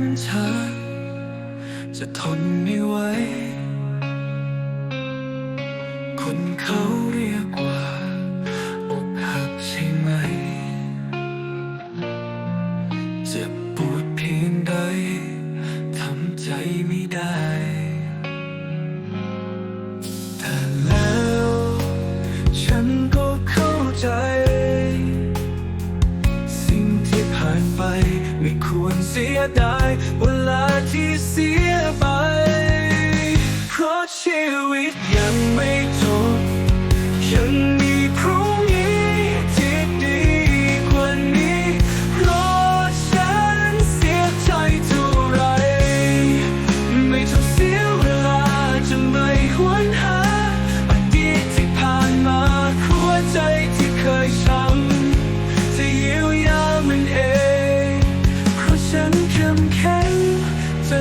มันช้าจะทนไม่ไหวคนเขา เสียดายเวลาที่เสียไปเพราะชีวิตยังไม่จ ฉันเข้มแข็งจะ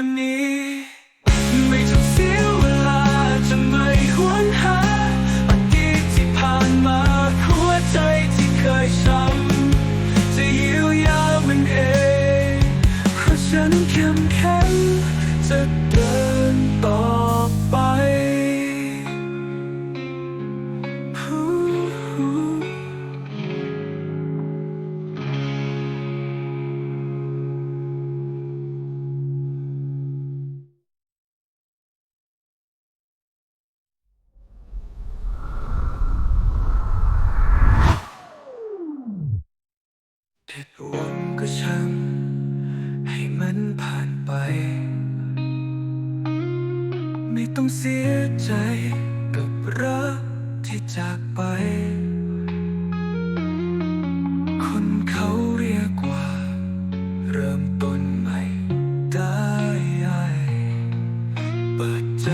ว่านี้ ไม่ต้องเสียเวลาจะไม่หวนหาอดีตที่ผ่านมาหัวใจที่เคยช้ำจะเยียวยามันเองเพราะฉันเข้มแข็ง ผิดหวังก็ช่างให้มันผ่านไป ไม่ต้องเสียใจกับรักที่จากไป คนเขาเรียกว่า เริ่มต้นใหม่ได้ เปิดใจ